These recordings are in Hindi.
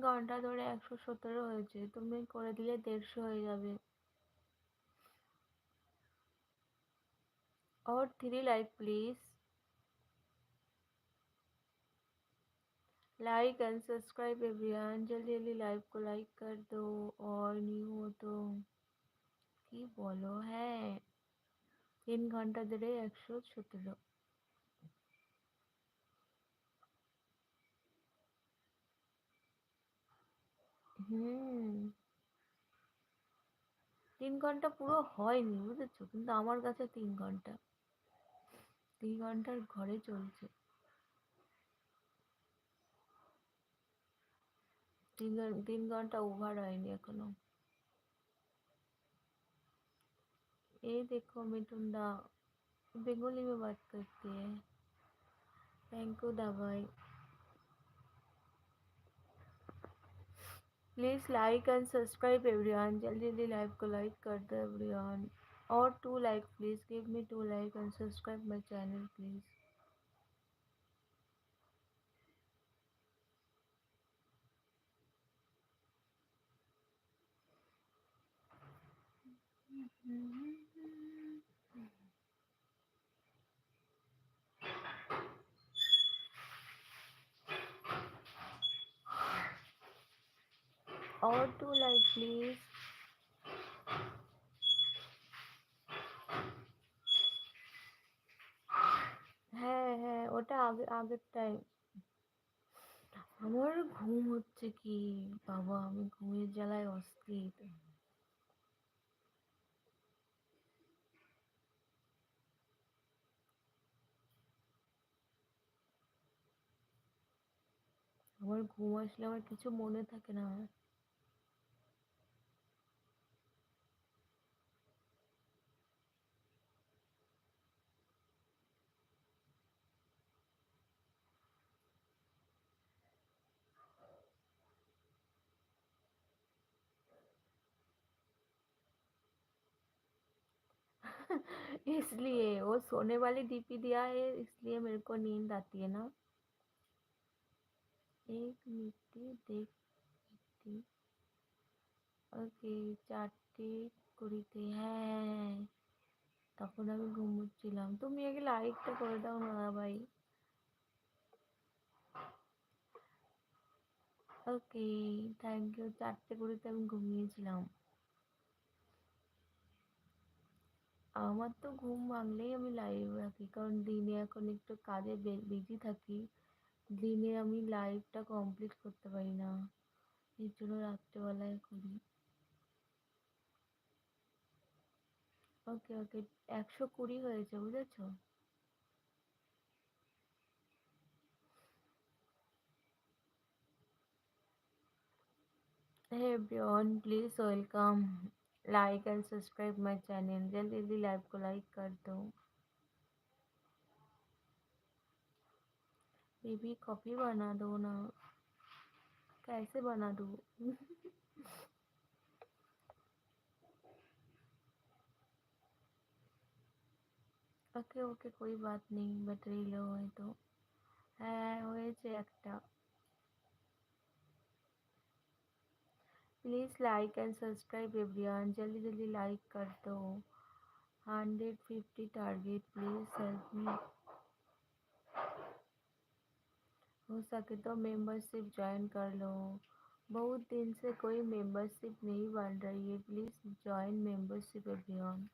ঘন্টা ধরে একশো সতেরো হয়েছে তুমি করে দিলে দেড়শো হয়ে যাবে और three like please like and subscribe everyone जल्दी जल्दी लाइव को लाइक कर दो और न्यू हो तो কি বলো হ্যাঁ তিন ঘন্টা ধরে একশো সতেরো হুম তিন ঘন্টা পুরো হয়নি বুঝেছো কিন্তু আমার কাছে তিন ঘন্টা তিন ঘন্টার ঘরে চলছে তিন ঘন- তিন ঘন্টা ওভার হয়নি এখনো ये देखो मिठुंडा बंगाली में बात करती है थैंक यू दवाई Please like and subscribe everyone जल्दी जल्दी लाइव को लाइक कर दो एवरीवन और two like please give me two like and subscribe my channel please or two light please. হ্যাঁ হ্যাঁ ওটা আগে, আগের টাইম আমার ঘুম হচ্ছে কি? বাবা, আমি ঘুমের জ্বালায় অস্থির। আমার ঘুম আসলে আমার কিছু মনে থাকে না। इसलिए वो सोने वाली डीपी दिया है इसलिए मेरे को नींद आती है ना एक मिट्टी देख मिट्टी ওকে চারটে কুড়িতে হ্যাঁ তখন আমি ঘুমোচ্ছিলাম তুমি আগে লাইকটা করে দাও না ভাই ওকে থ্যাংক ইউ চারটে কুড়িতে আমি ঘুমিয়েছিলাম আমার তো ঘুম ভাঙলেই আমি লাইভ রাখি কারণ দিনে এখন একটু কাজে বিজি থাকি। দিনে আমি লাইভটা কমপ্লিট করতে পারি না। এর জন্য রাত্রেবেলায় করি। ওকে ওকে একশো কুড়ি হয়েছে বুঝেছ? Hey everyone, please welcome, like and subscribe my channel. जल्दी जल्दी लाइव को लाइक कर दो बेबी कॉफी बना दो ना कैसे बना दूँ ওকে ওকে कोई बात नहीं ব্যাটারি লো হয় তো হ্যাঁ হয়েছে একটা please like and subscribe everyone जल्दी जल्दी लाइक कर दो। Hundred fifty target please help me हो सके तो मेंबरशिप ज्वाइन कर लो। बहुत दिन से कोई मेंबरशिप नहीं बन रही है। Please join membership everyone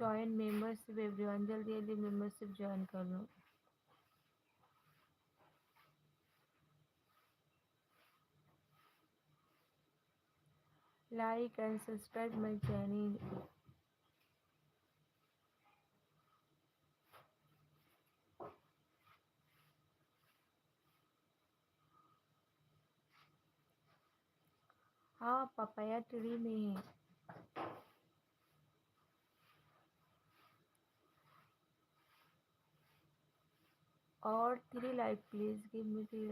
join membership everyone जल्दी जल्दी मेंबरशिप ज्वाइन कर लो। Like and subscribe my channel हाँ पपाया ट्री में है। और three like please give me three